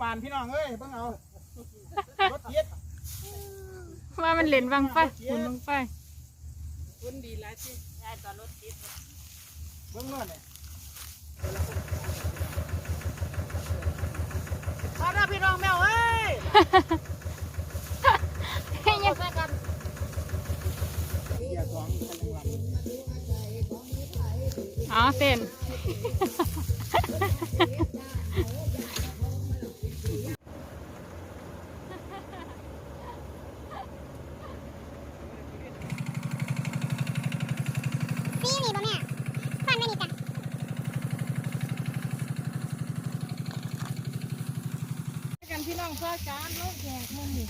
ปานพี่น้องเอ้ยเบิ่งเอารถเย็ดว่ามันเหรียญบางไฟหุ่นบางไฟคุณดีแล้วที่ได้ตอนรถติดเบิ่งโนู่นนี่มาแล้วพี่น้องแมวเอ้ยให้ยังใส่กันเกียร์สองคันยังลำอ๋อเต้นนี่ พี่น้องเพื่อการลูกแขกมึงนี่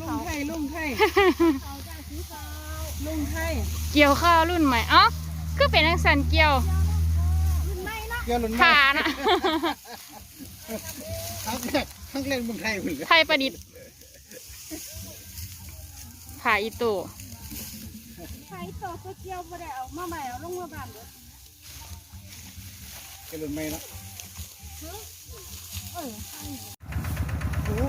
ลุงไทยลุงไทยเขาจ้าสีขาวลุงไทยเกี่ยวข้าวรุ่นใหม่อ๋อคือเป็นนักสันเกี่ยวเกียร์รุ่นใหม่ขานะทั้งแรกทั้งเล่นเมืองไทยหมดเลยไทยประดิษฐ์ขาอีโตไทยโตก็เกี่ยวบ่ได้เอามาใหม่เอาลงมาบ้านเด้อเกียร์รุ่นใหม่เนาะ นี่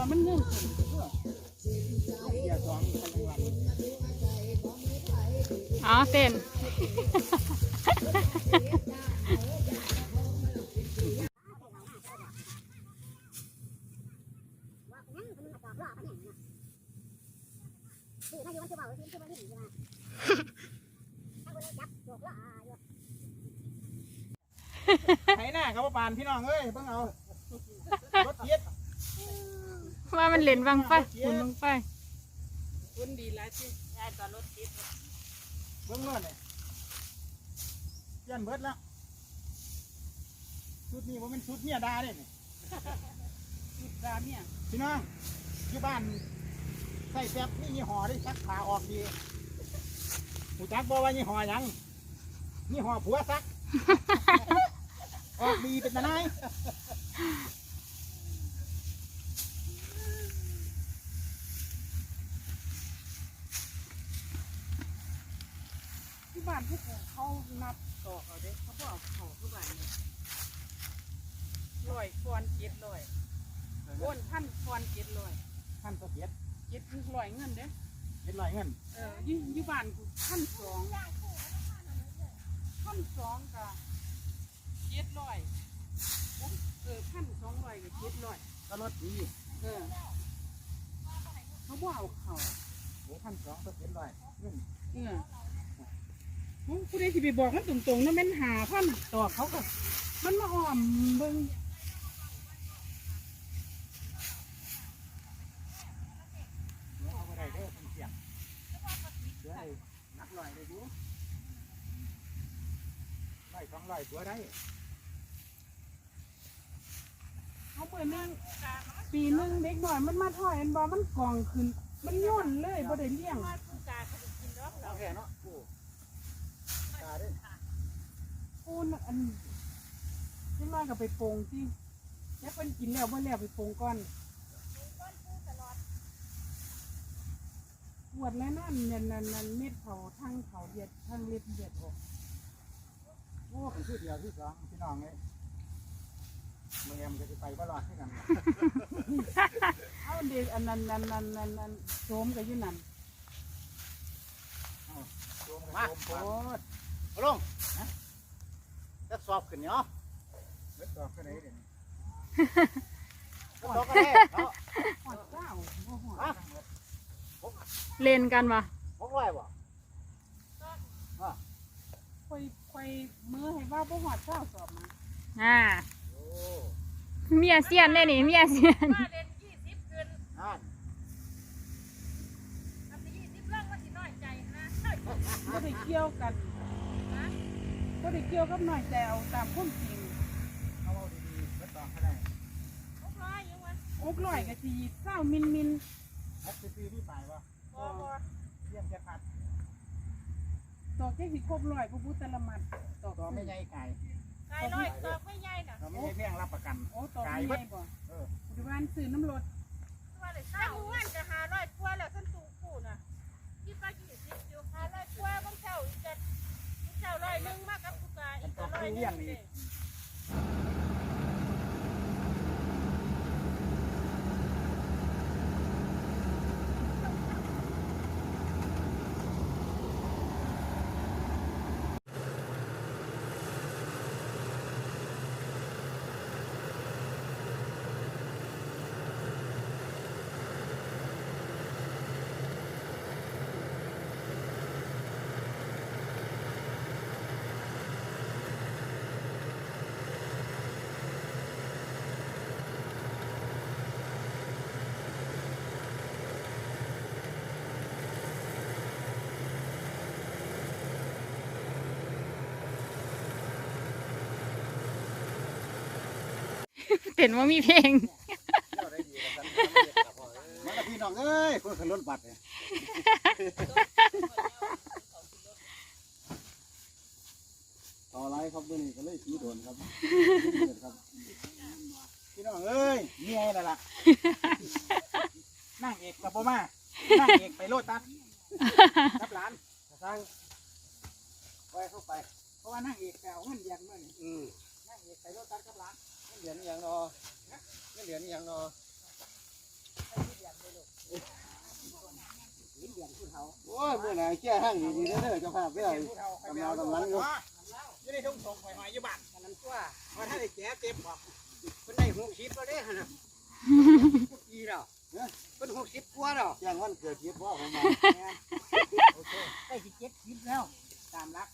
อนมันเงื่อนอ๋อเต้นคือถ้าอยู่มันจะเบาคือมันจะบ่ลิ้นใช่ไหมถ้าคนจับโจกละอยู่ไถหน้าครับว่าปานพี่น้องเอ้ยเบิ่งเอารถเย็ด ว่า มันเหรียญบางไฟหุ่นบางไฟคุณดีแล้วที่ได้ตอนรถติดเบิ่งโนู่นนี่เกียนเบิดแล้วชุดนี้ว่าเป็นชุดเมียดาเด้นี่ติดดาเนี่ยพี่น้องอยู่บ้านใส่แป๊บนี่ยี่ห้อได้ซักผ้าออกดีหูจักบอกว่ายี่ห้อหยังยี่ห้อผัวซัก ออกดีเป็นตะไน ที่บ้านพวกเขานับตอกเอาเด้เขาบอกเขาทุกบ้านเนี่ยลอยฟอนเจ็ดลอยโอนพันฟอนเจ็ดลอยท่านตัวเสียดเจ็ดลอยเงินเด้เห็นลอยเงินเอออยู่อยู่บ้านกูพันสองเขาพันสองกับเจ็ดร้อยเออพันสองร้อยกับเจ็ดร้อยก็รถดีเออเขาบ่เอาเขาโอ้พันสองก็เจ็ดร้อยเงินเออ ผู้ใดที่ไปบอกมันตรงๆนั่นเป็นหาพันต่อเขาก็มันมาอ้อมเบิ่งเดี๋ยวเอาได้เด้องเดี๋ยวให้นักลอยได้ดูร้อยสองร้อยตัวได้เขาเปิดนึงปีหนึงเด็กหน่อยมันมาถอยมันบ่มันกองขึ้น มันย่นเลยบ่ได้เลี้ยงเอาแค่เนาะาเด้อปูนอันนี่มากับไปโปงที่แล้วเป็นกินแล้วเมื่อแล้วไปโปงก่อนปวดแล้วนั่นนั่นนั่นนั่นเม็ดเขาทั้งเขาเดียดทั้งเล็บเดียดออกโอ้เป็นชื่อเดียวที่สองพี่น้องเลยเมื่อแอมก็จะไปบ่รอดให้กันเอาเด็กอันนั้นนั่นนั่นนั่นนั่นโจมกับยี่นั่นมาโคตร ลงนะจะสอบขึ้นเนาะจะสอบขึ้นไหนเดี๋ยวนี้สอบกันแน่เนาะหอดเจ้าบ่หอดฮะเล่นกันวะหกร้อยบ่คอยคอยมือให้ว่าบ่หอดเจ้าสอบมาอ่าโอ้เมียเซียนเลยนี่เมียเซียนนั่นก็ได้เกี่ยวกัน ก็ได้เกี่ยวกับหน่อยแต่เอาตามความจริงเอาเอาดีๆจะสอบกันได้หกร้อยกะทีเศร้ามินมินแอปซีนี่ไปบ่เยี่ยมแค่พัดตอกแค่สิครบร้อยพระพุทธละมัดตอกต่อไม่ใหญ่ไก่ไก่ร้อยตอกไม่ใหญ่เราไม่ใช่เพียงรับประกันโอ้ตอกไม่ใหญ่บ่เออปัจจุบันซื้อน้ำรถถ้ามึงวันจะหาร้อยกว่าแล้วท่านตู่กูน่ะคิดว่ากี่สิบอยู่หาร้อยกว่าบางเช้าอีกจะบาง เจ้าร้อยหนึ่งมากกับกูกาอีกก็ร้อยหนึ่ง เด้เห็นว่ามีเพลงมากับพี่น้องเอ้ยคนขันรถบัตรเนี่ยต่อไรครับมื่อนี้ก็เลยสีโดนครับครับ พี่น้องเอ้ยเมียนั่นล่ะนั่งเอกกับพ่อมานั่งเอกไปโลดตัดรับหลานสร้างไปเข้าไป เพราะว่านั่งเอกแปลเงินเดือนเมื่อนี้นั่งเอกไปโลดตัดกับหลาน เหรียญยังนอไม่เหรียญอย่างรอโอ้ยเมื่อไหร่แค่ห้างอยู่ดีเด้อเจ้าภาพไม่ได้กำลังทำลังอยู่ยังได้ทุ่งส่งไปหอยยู่บัานน้ำตัวพอถ้าได้แก่เจ็บบอกคนได้หกสิบก็ได้ฮะนะอีหรอเป็นหกสิบกว่าหรอยังวันเกิดเจ็บพ่อผมมาได้สิเจ็ดสิบแล้วตามรัก